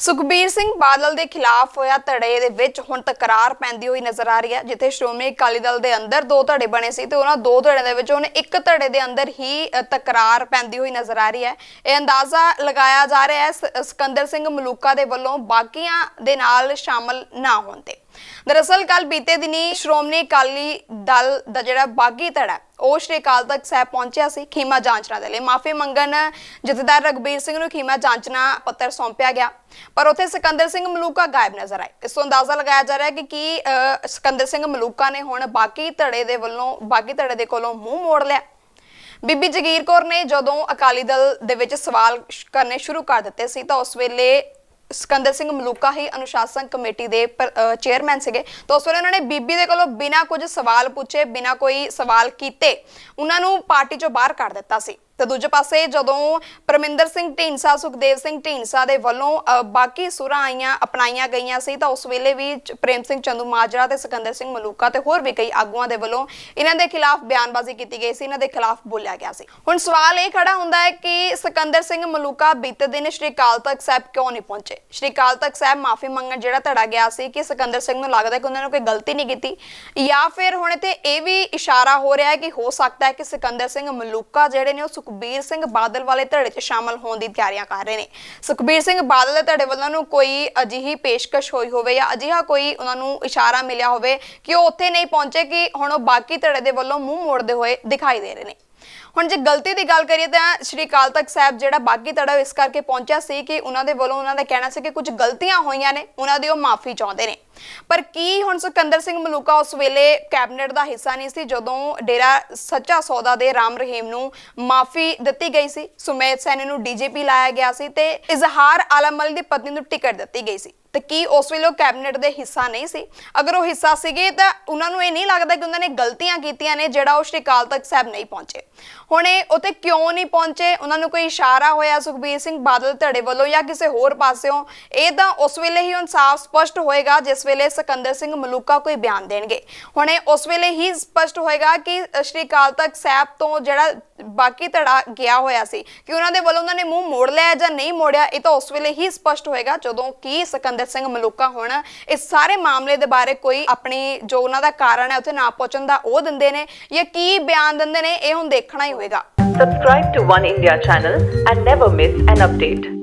ਸੁਖਬੀਰ ਸਿੰਘ ਬਾਦਲ ਦੇ ਖਿਲਾਫ ਹੋਇਆ ਧੜੇ ਦੇ ਵਿੱਚ ਹੁਣ ਤਕਰਾਰ ਪੈਂਦੀ ਹੋਈ ਨਜ਼ਰ ਆ ਰਹੀ ਹੈ, ਜਿੱਥੇ ਸ਼੍ਰੋਮਣੀ ਅਕਾਲੀ ਦਲ ਦੇ ਅੰਦਰ ਦੋ ਧੜੇ ਬਣੇ ਸੀ ਤੇ ਉਹਨਾਂ ਦੋ ਧੜਿਆਂ ਦੇ ਵਿੱਚ ਹੁਣ ਇੱਕ ਧੜੇ ਦੇ ਅੰਦਰ ਹੀ ਤਕਰਾਰ ਪੈਂਦੀ ਹੋਈ ਨਜ਼ਰ ਆ ਰਹੀ ਹੈ। ਇਹ ਅੰਦਾਜ਼ਾ ਲਗਾਇਆ ਜਾ ਰਿਹਾ ਹੈ, ਸ- ਸਿਕੰਦਰ ਸਿੰਘ ਮਲੂਕਾ ਦੇ ਵੱਲੋਂ ਬਾਕੀਆਂ ਦੇ ਨਾਲ ਸ਼ਾਮਲ ਨਾ ਹੋਣ ਤੇ। ਦਰਅਸਲ ਕੱਲ ਬੀਤੇ ਦਿਨੀ ਸ਼੍ਰੋਮਣੀ ਅਕਾਲੀ ਦਲ ਦਾ ਜਿਹੜਾ ਬਾਗੀ ਧੜਾ ਉਹ ਸ਼੍ਰੀ ਅਕਾਲ ਤਖਤ ਸਾਹਿਬ ਪਹੁੰਚਿਆ ਸੀ ਖੀਮਾ ਜਾਂਚਣਾ ਦੇ ਲਈ। ਮਾਫੀ ਮੰਗਣ ਜਥੇਦਾਰ ਰਗਬੀਰ ਸਿੰਘ ਨੂੰ ਖੀਮਾ ਜਾਂਚਣਾ ਪੱਤਰ ਸੌਂਪਿਆ ਗਿਆ। ਪਰ ਉੱਥੇ ਸਿਕੰਦਰ ਸਿੰਘ ਮਲੂਕਾ ਗਾਇਬ ਨਜ਼ਰ ਆਏ। ਇਸ ਤੋਂ ਅੰਦਾਜ਼ਾ ਲਗਾਇਆ ਜਾ ਰਿਹਾ ਹੈ ਕਿ ਕੀ ਅ, ਸਿਕੰਦਰ ਸਿੰਘ ਮਲੂਕਾ ਨੇ ਹੁਣ ਬਾਕੀ ਧੜੇ ਦੇ ਵੱਲੋਂ ਬਾਕੀ ਧੜੇ ਦੇ ਕੋਲੋਂ ਮੂੰਹ ਮੋੜ ਲਿਆ। ਬੀਬੀ ਜਗੀਰ ਕੌਰ ਨੇ ਜਦੋਂ ਅਕਾਲੀ ਦਲ ਦੇ ਵਿੱਚ ਸਵਾਲ ਸ਼- ਕਰਨੇ ਸ਼ੁਰੂ ਕਰ ਦਿੱਤੇ ਸੀ ਤਾਂ ਉਸ ਵੇਲੇ ਸਿਕੰਦਰ ਸਿੰਘ ਮਲੂਕਾ ਹੀ ਅਨੁਸ਼ਾਸਨ ਕਮੇਟੀ ਦੇ ਚੇਅਰਮੈਨ ਸੀਗੇ। ਤਾਂ ਉਸ ਵੇਲੇ ਉਹਨਾਂ ਨੇ ਬੀਬੀ ਦੇ ਕੋਲੋਂ ਬਿਨਾਂ ਕੁਝ ਸਵਾਲ ਪੁੱਛੇ, ਬਿਨਾਂ ਕੋਈ ਸਵਾਲ ਕੀਤੇ, ਉਹਨਾਂ ਨੂੰ ਪਾਰਟੀ ਚੋਂ ਬਾਹਰ ਕੱਢ ਦਿੱਤਾ ਸੀ। ਤੇ ਦੂਜੇ ਪਾਸੇ ਜਦੋਂ ਪਰਮਿੰਦਰ ਸਿੰਘ ਢੀਂਡਸਾ, ਸੁਖਦੇਵ ਸਿੰਘ ਢੀਂਡਸਾ ਦੇ ਵੱਲੋਂ ਬਾਕੀ ਸੁਰਾਂ ਆਈਆਂ, ਅਪਣਾਈਆਂ ਗਈਆਂ ਸੀ, ਤਾਂ ਉਸ ਵੇਲੇ ਵੀ ਪ੍ਰੇਮ ਸਿੰਘ ਚੰਦੂ ਮਾਜਰਾ ਤੇ ਸਿਕੰਦਰ ਸਿੰਘ ਮਲੂਕਾ ਤੇ ਹੋਰ ਵੀ ਕਈ ਆਗੂਆਂ ਦੇ ਵੱਲੋਂ ਇਹਨਾਂ ਦੇ ਖਿਲਾਫ ਬਿਆਨਬਾਜ਼ੀ ਕੀਤੀ ਗਈ ਸੀ, ਇਹਨਾਂ ਦੇ ਖਿਲਾਫ ਬੋਲਿਆ ਗਿਆ ਸੀ। ਹੁਣ ਸਵਾਲ ਇਹ ਖੜਾ ਹੁੰਦਾ ਹੈ ਕਿ ਸਿਕੰਦਰ ਸਿੰਘ ਮਲੂਕਾ ਬੀਤੇ ਦਿਨ ਸ਼੍ਰੀ ਅਕਾਲ ਤਖਤ ਸਾਹਿਬ ਕਿਉਂ ਨਹੀਂ ਪਹੁੰਚੇ? ਸ਼੍ਰੀ ਅਕਾਲ ਤਖਤ ਸਾਹਿਬ ਮਾਫੀ ਮੰਗਣ ਜਿਹੜਾ ਧੜਾ ਗਿਆ ਸੀ ਕਿ ਸਿਕੰਦਰ ਸਿੰਘ ਨੂੰ ਲੱਗਦਾ ਕਿ ਉਹਨਾਂ ਨੇ ਕੋਈ ਗਲਤੀ ਨਹੀਂ ਕੀਤੀ। ਜਾਂ ਫਿਰ ਹੁਣ ਇੱਥੇ ਇਹ ਵੀ ਇਸ਼ਾਰਾ ਹੋ ਰਿਹਾ ਹੈ ਕਿ ਹੋ ਸਕਦਾ ਹੈ ਕਿ ਸਿਕੰਦਰ ਸਿੰਘ ਮਲੂਕਾ ਜਿਹੜੇ ਨੇ ਉਹ ਸੁਖਬੀਰ ਸਿੰਘ ਬਾਦਲ ਵਾਲੇ ਧੜੇ 'ਚ ਸ਼ਾਮਲ ਹੋਣ ਦੀ ਤਿਆਰੀਆਂ ਕਰ ਰਹੇ ਨੇ। ਸੁਖਬੀਰ ਸਿੰਘ ਬਾਦਲ ਦੇ ਧੜੇ ਵੱਲੋਂ ਨੂੰ ਕੋਈ ਅਜਿਹੀ ਪੇਸ਼ਕਸ਼ ਹੋਈ ਹੋਵੇ ਜਾਂ ਅਜਿਹਾ ਕੋਈ ਉਹਨਾਂ ਨੂੰ ਇਸ਼ਾਰਾ ਮਿਲਿਆ ਹੋਵੇ ਕਿ ਉਹ ਉੱਥੇ ਨਹੀਂ ਪਹੁੰਚੇ ਕਿ ਹੁਣ ਉਹ ਬਾਕੀ ਧੜੇ ਦੇ ਵੱਲੋਂ ਮੂੰਹ ਮੋੜਦੇ ਹੋਏ ਦਿਖਾਈ ਦੇ ਰਹੇ ਨੇ। ਹੁਣ ਜੇ ਗਲਤੀ ਦੀ ਗੱਲ ਕਰੀਏ ਤਾਂ ਸ਼੍ਰੀ ਅਕਾਲ ਤਖਤ ਸਾਹਿਬ ਜਿਹੜਾ ਬਾਗੀ ਤੜਾ ਇਸ ਕਰਕੇ ਪਹੁੰਚਿਆ ਸੀ ਕਿ ਉਹਨਾਂ ਦੇ ਵੱਲੋਂ ਉਹਨਾਂ ਦਾ ਕਹਿਣਾ ਸੀ ਕਿ ਕੁਝ ਗਲਤੀਆਂ ਹੋਈਆਂ ਨੇ, ਉਹਨਾਂ ਦੀ ਉਹ ਮਾਫੀ ਚਾਹੁੰਦੇ ਨੇ। ਪਰ ਕੀ ਹੁਣ ਸਿਕੰਦਰ ਸਿੰਘ ਮਲੂਕਾ ਉਸ ਵੇਲੇ ਕੈਬਨਿਟ ਦਾ ਹਿੱਸਾ ਨਹੀਂ ਸੀ ਜਦੋਂ ਡੇਰਾ ਸੱਚਾ ਸੌਦਾ ਦੇ ਰਾਮ ਰਹੀਮ ਨੂੰ ਮਾਫੀ ਦਿੱਤੀ ਗਈ ਸੀ, ਸੁਮੇਧ ਸੈਣੀ ਨੂੰ ਡੀਜੀਪੀ ਲਾਇਆ ਗਿਆ ਸੀ ਤੇ ਇਜ਼ਹਾਰ ਆਲਮ ਦੀ ਪਤਨੀ ਨੂੰ ਟਿਕਟ ਦਿੱਤੀ ਗਈ ਸੀ। ਤੇ ਕੀ ਉਸ ਵੇਲੇ ਉਹ ਕੈਬਨਿਟ ਦੇ ਹਿੱਸਾ ਨਹੀਂ ਸੀ? ਅਗਰ ਉਹ ਹਿੱਸਾ ਸੀਗੇ ਤਾਂ ਉਹਨਾਂ ਨੂੰ ਇਹ ਨਹੀਂ ਲੱਗਦਾ ਕਿ ਉਹਨਾਂ ਨੇ ਗਲਤੀਆਂ ਕੀਤੀਆਂ ਨੇ, ਜਿਹੜਾ ਉਹ ਸ਼੍ਰੀ ਅਕਾਲ ਤਖਤ ਸਾਹਿਬ ਨਹੀਂ ਪਹੁੰਚੇ। ਹੁਣ ਇਹ ਉੱਥੇ ਕਿਉਂ ਨਹੀਂ ਪਹੁੰਚੇ? ਉਹਨਾਂ ਨੂੰ ਕੋਈ ਇਸ਼ਾਰਾ ਹੋਇਆ ਸੁਖਬੀਰ ਸਿੰਘ ਬਾਦਲ ਧੜੇ ਵੱਲੋਂ ਜਾਂ ਕਿਸੇ ਹੋਰ ਪਾਸਿਓਂ? ਇਹ ਤਾਂ ਉਸ ਵੇਲੇ ਹੀ ਇਨਸਾਫ਼ ਸਾਫ਼ ਸਪਸ਼ਟ ਹੋਏਗਾ, ਜਿਸ ਵੇਲੇ ਸਿਕੰਦਰ ਸਿੰਘ ਮਲੂਕਾ ਕੋਈ ਬਿਆਨ ਦੇਣਗੇ। ਹੁਣ ਇਹ ਉਸ ਵੇਲੇ ਹੀ ਸਪਸ਼ਟ ਹੋਏਗਾ ਕਿ ਸ਼੍ਰੀ ਅਕਾਲ ਤਖਤ ਸਾਹਿਬ ਤੋਂ ਜਿਹੜਾ ਬਾਕੀ ਧੜਾ ਗਿਆ ਹੋਇਆ ਸੀ ਕਿ ਉਹਨਾਂ ਦੇ ਵੱਲੋਂ ਉਹਨਾਂ ਨੇ ਮੂੰਹ ਮੋੜ ਲਿਆ ਜਾਂ ਨਹੀਂ ਮੋੜਿਆ, ਇਹ ਤਾਂ ਉਸ ਵੇਲੇ ਹੀ ਸਪਸ਼ਟ ਹੋਏਗਾ ਜਦੋਂ ਕਿ ਸਿਕੰਦਰ ਸਿੰਘ ਮਲੂਕਾ ਹੁਣ ਇਸ ਸਾਰੇ ਮਾਮਲੇ ਦੇ ਬਾਰੇ ਕੋਈ ਆਪਣੀ ਜੋ ਉਹਨਾਂ ਦਾ ਕਾਰਨ ਹੈ, ਉੱਥੇ ਨਾ ਪਹੁੰਚਣ ਦਾ ਉਹ ਦਿੰਦੇ ਨੇ ਜਾਂ ਕੀ ਬਿਆਨ ਦਿੰਦੇ ਨੇ, ਇਹ ਹੁਣ ਦੇਖਣਾ ਹੀ ਹੋਏਗਾ Subscribe to One India channel and never miss an update.